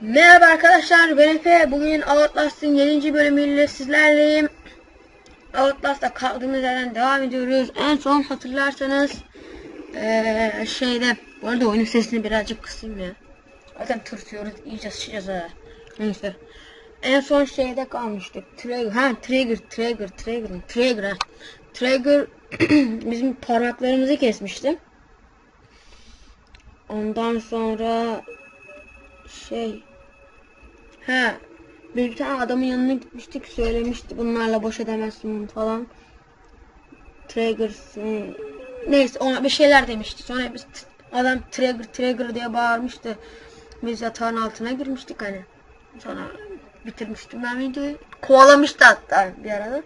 Merhaba arkadaşlar ben Efe. Bugün Outlast'ın 7. bölümüyle sizlerleyim. Outlast'ta kaldığımız yerden devam ediyoruz. En son hatırlarsanız eee, şeyde bu arada oyunun sesini birazcık kısayım ya. Zaten tırsıyoruz iyice sıçacağız ha. Neyse. En son şeyde kalmıştık. Trigger, ha Trigger, Trigger, Trigger, Trigger. Trigger bizim parmaklarımızı kesmişti. Ondan sonra şey ha bir tane adamın yanına gitmiştik söylemişti bunlarla boş edemezsin falan Trigger'sın neyse ona bir şeyler demişti sonra biz adam Trigger Trigger diye bağırmıştı biz yatağın altına girmiştik hani sonra bitirmiştim ben videoyu kovalamıştı hatta bir arada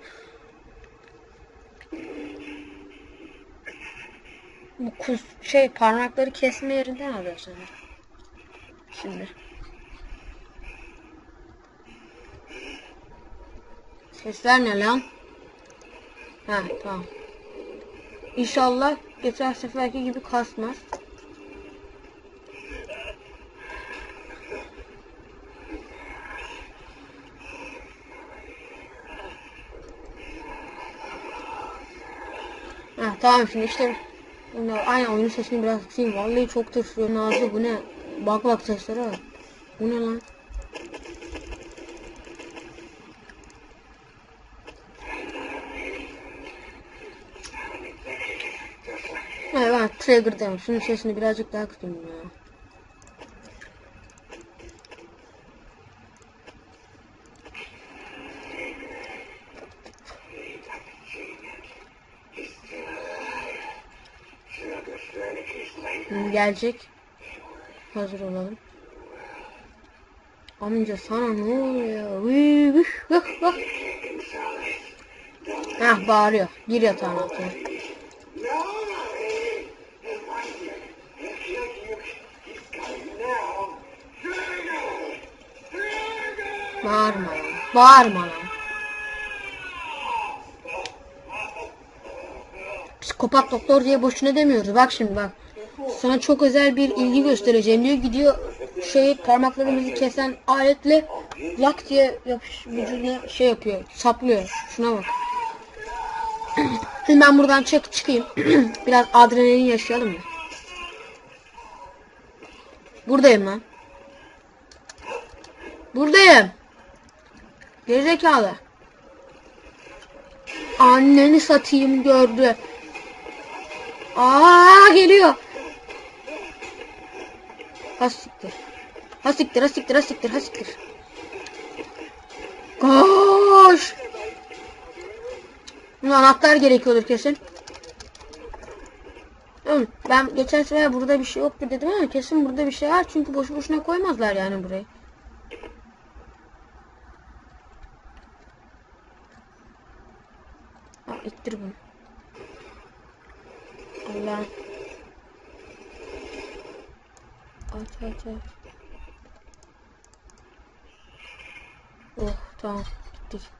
bu kuz şey parmakları kesme yerinden alıyor sanırım şimdi Sesler ne lan? Ha tamam. İnşallah geçen seferki gibi kasmaz. Ha tamam şimdi işte aynı oyunun sesini biraz kısayım. Vallahi çok tırsıyor Nazlı bu ne? Bak bak seslere bak. Bu ne lan? Evet ben trigger demiş. Şunun sesini birazcık daha kısayım ya. Şimdi gelecek. Hazır olalım. Amca sana ne oluyor? Vıy, vıh, vıh, vıh. Hah bağırıyor. Gir yatağın altına. Bağırma lan. Bağırma lan. Psikopat doktor diye boşuna demiyoruz. Bak şimdi bak. Sana çok özel bir ilgi göstereceğim diyor. Gidiyor şey parmaklarımızı kesen aletle lak diye yapış vücuduna şey yapıyor. Saplıyor. Şuna bak. Şimdi ben buradan çık çıkayım. Biraz adrenalin yaşayalım mı? Buradayım lan. Buradayım. Gerizekalı. Anneni satayım gördü. Aa geliyor. Ha siktir. Ha siktir, ha siktir, ha siktir, ha siktir. Koş. Bunun anahtar gerekiyordur kesin. Ben geçen sefer burada bir şey yoktu dedim ama kesin burada bir şey var çünkü boşu boşuna koymazlar yani burayı. Ha, ittir bunu. Allah. Aç aç aç. Oh tamam gittik.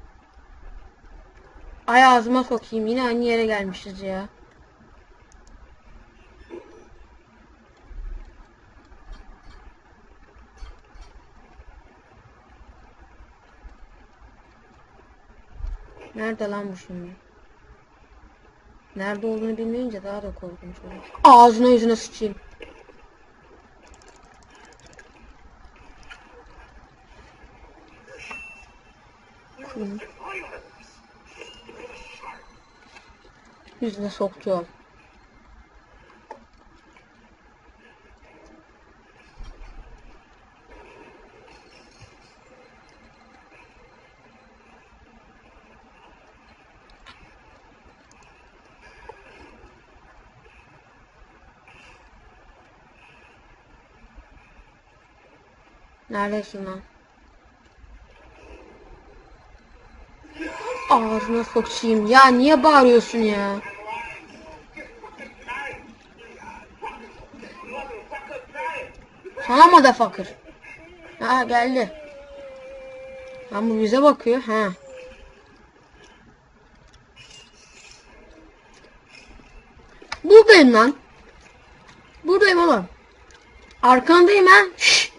Ay ağzıma sokayım yine aynı yere gelmişiz ya. Nerede lan bu şimdi? Nerede olduğunu bilmeyince daha da korkunç oluyor. Ağzına yüzüne sıçayım. Hı. Yüzüne soktum. Neredesin lan? Ağzına sokayım. Ya niye bağırıyorsun ya? Sana mı da fakir? Ha geldi. Ha bu bize bakıyor. Ha. Buradayım lan. Buradayım oğlum. Arkandayım ha. Şşş.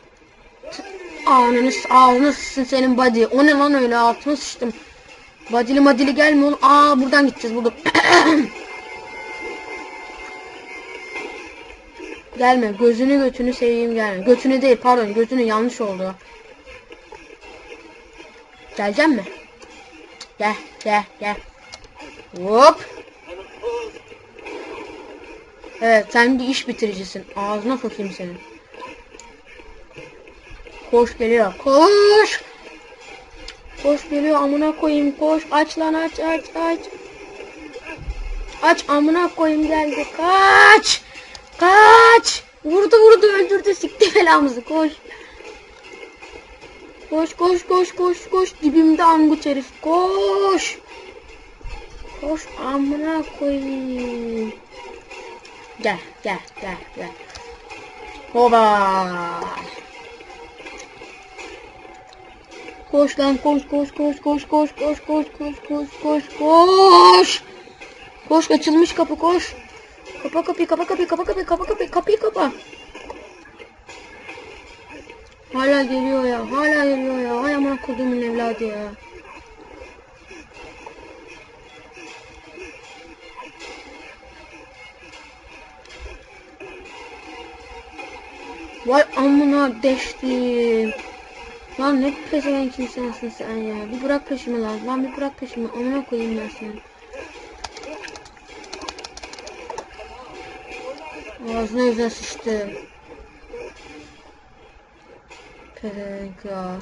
Ağzını, ağzını sıçsın senin body. O ne lan öyle altını sıçtım. Badili madili gelme oğlum. Aa buradan gideceğiz burada. gelme. Gözünü götünü seveyim gelme. Götünü değil pardon. Götünü yanlış oldu. Geleceğim mi? Gel gel gel. Hop. Evet sen bir iş bitiricisin. Ağzına sokayım senin. Koş geliyor. Koş. Koş geliyor amına koyayım koş. Aç lan aç aç aç. Aç amına koyayım geldi. Kaç. Kaç. Vurdu vurdu öldürdü sikti belamızı koş. Koş koş koş koş koş dibimde anguç herif koş. Koş amına koyayım. Gel gel gel gel. Hoba. Koş lan koş koş koş koş koş koş koş koş koş koş koş. Koş açılmış kapı koş. Kapa kapıyı kapa kapıyı kapa kapıyı kapa kapıyı kapıyı kapa. Hala geliyor ya hala geliyor ya. Hay aman kodumun evladı ya. Vay amına deştim. Lan ne pezevenk insansın sen ya. Bir bırak peşimi lan. Lan bir bırak peşimi. Amına koyayım ben seni. Ağzına yüzüne sıçtı. Pezevenk ya.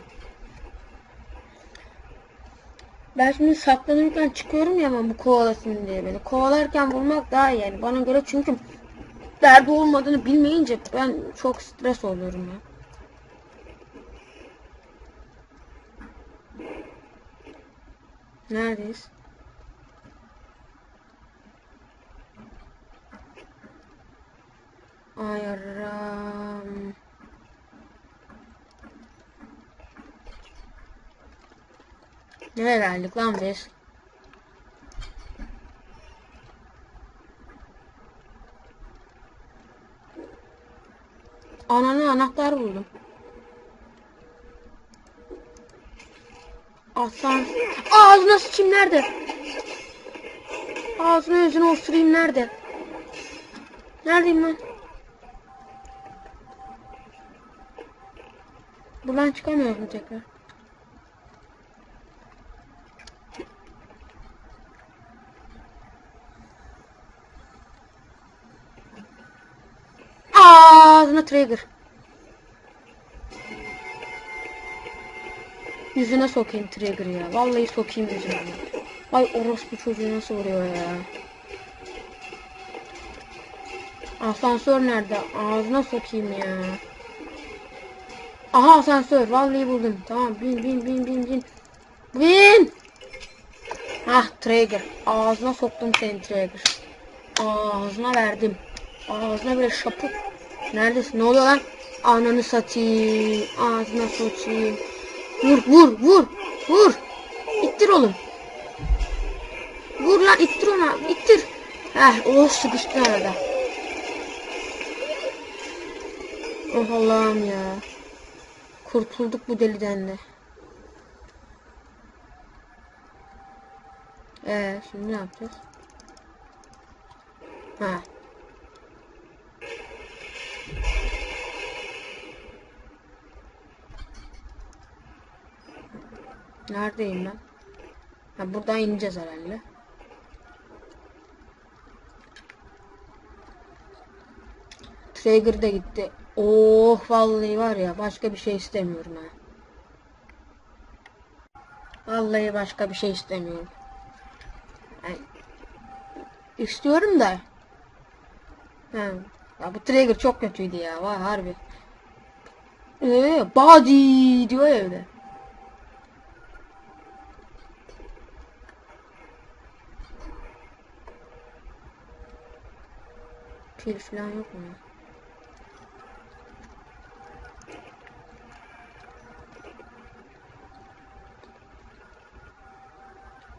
Ben şimdi saklanırken çıkıyorum ya ben bu kovalasın diye beni. Kovalarken vurmak daha iyi yani bana göre çünkü derdi olmadığını bilmeyince ben çok stres oluyorum ya. Neredeyiz? Ayarım. Nereye geldik lan biz? Ananı anahtar buldum. Aslan. Ağzına sıçayım nerede? Ağzına yüzüne osurayım nerede? Neredeyim lan? Buradan çıkamıyoruz mu tekrar? Ağzına trigger. Yüzüne sokayım trigger ya. Vallahi sokayım yüzüne. Ay orospu çocuğu nasıl vuruyor ya. Asansör nerede? Ağzına sokayım ya. Aha asansör. Vallahi buldum. Tamam bin bin bin bin bin. Bin. Hah trigger. Ağzına soktum seni trigger. Ağzına verdim. Ağzına bile şapuk. Neredesin? Ne oluyor lan? Ananı satayım. Ağzına sokayım. Vur vur vur vur. İttir oğlum. Vur lan ittir ona. İttir. Heh o sıkıştı arada. Oh Allah'ım ya. Kurtulduk bu deliden de. Ee, şimdi ne yapacağız? Ha. Neredeyim ben? Ha buradan ineceğiz herhalde. Trigger de gitti. Oh vallahi var ya başka bir şey istemiyorum ha. Vallahi başka bir şey istemiyorum. Yani, istiyorum da. Ha, ya bu trigger çok kötüydü ya. Vay harbi. Ee, body diyor ya öyle. Pil falan yok mu?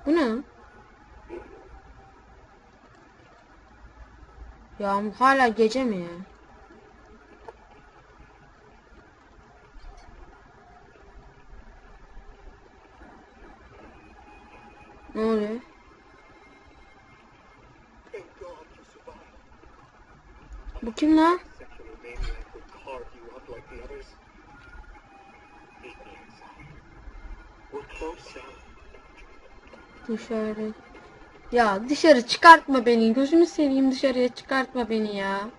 Bu ne? Ya hala gece mi ya? Like the others. Meet me inside. We're close now. Dışarı. Ya dışarı çıkartma beni. Gözümü seveyim dışarıya çıkartma beni ya.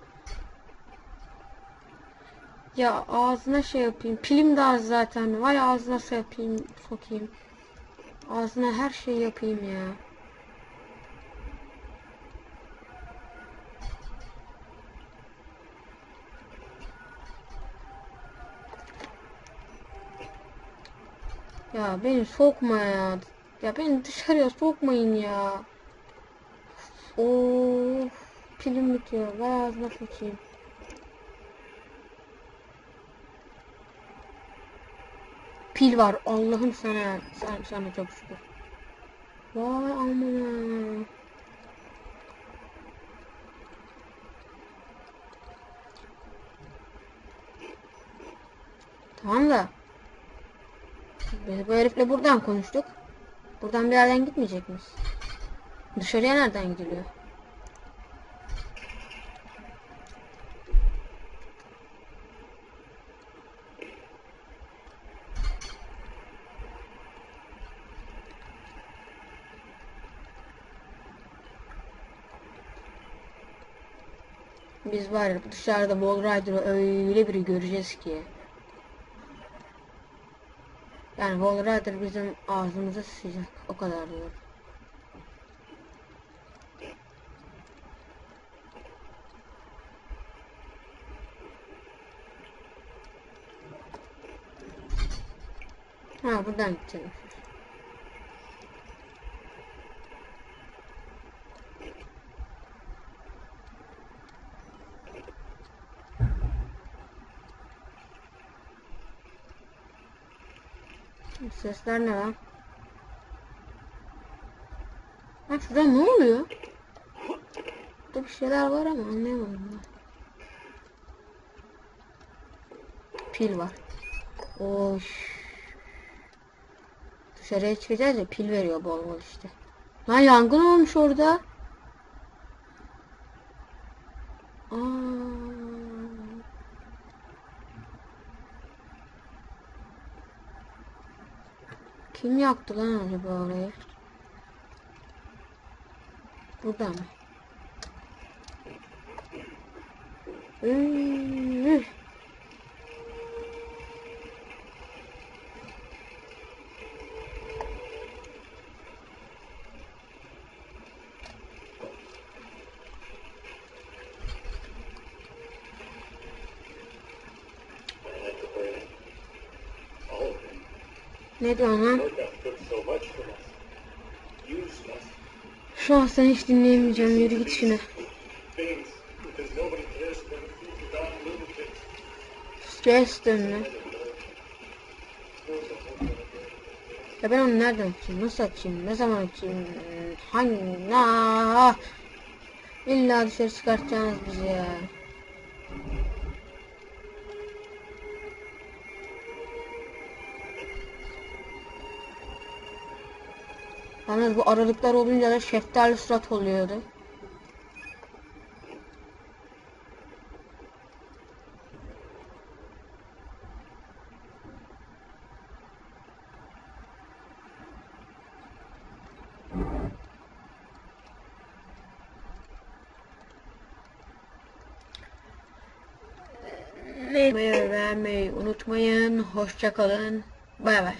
Ya ağzına şey yapayım. Pilim de az zaten. Vay ağzına şey yapayım, sokayım. Ağzına her şeyi yapayım ya. Ya beni sokma ya. Ya beni dışarıya sokmayın ya. Of, pilim bitiyor. Vay ağzına sokayım. Pil var. Allah'ım sana. Sen, sana çok şükür. Vay aman. Tamam da. Biz bu herifle buradan konuştuk. Buradan bir yerden gitmeyecek miyiz? Dışarıya nereden gidiliyor? Biz var dışarıda Wall Rider'ı öyle biri göreceğiz ki. Yani Wall Rider bizim ağzımıza sıçacak. O kadar diyorum. Ha buradan gideceğim. Bu Sesler ne lan? Ha şurada ne oluyor? Burada bir şeyler var ama anlayamadım ben. Pil var. Oş. Dışarıya çıkacağız ya pil veriyor bol bol işte. Lan yangın olmuş orada. Aa. Kim yaktı lan acaba orayı? Burada mı? Üüüü. Us. Used us. Şu an seni hiç dinleyemeyeceğim. Yürü git lunatics. Stres dönme. Ya ben onu nereden açayım? Nasıl açayım? Ne zaman açayım? Hangi? Na? İlla dışarı çıkartacaksınız bizi ya. Yalnız bu aralıklar olunca da şeftali surat oluyordu. Beğenmeyi unutmayın. Hoşça kalın. Bay bay.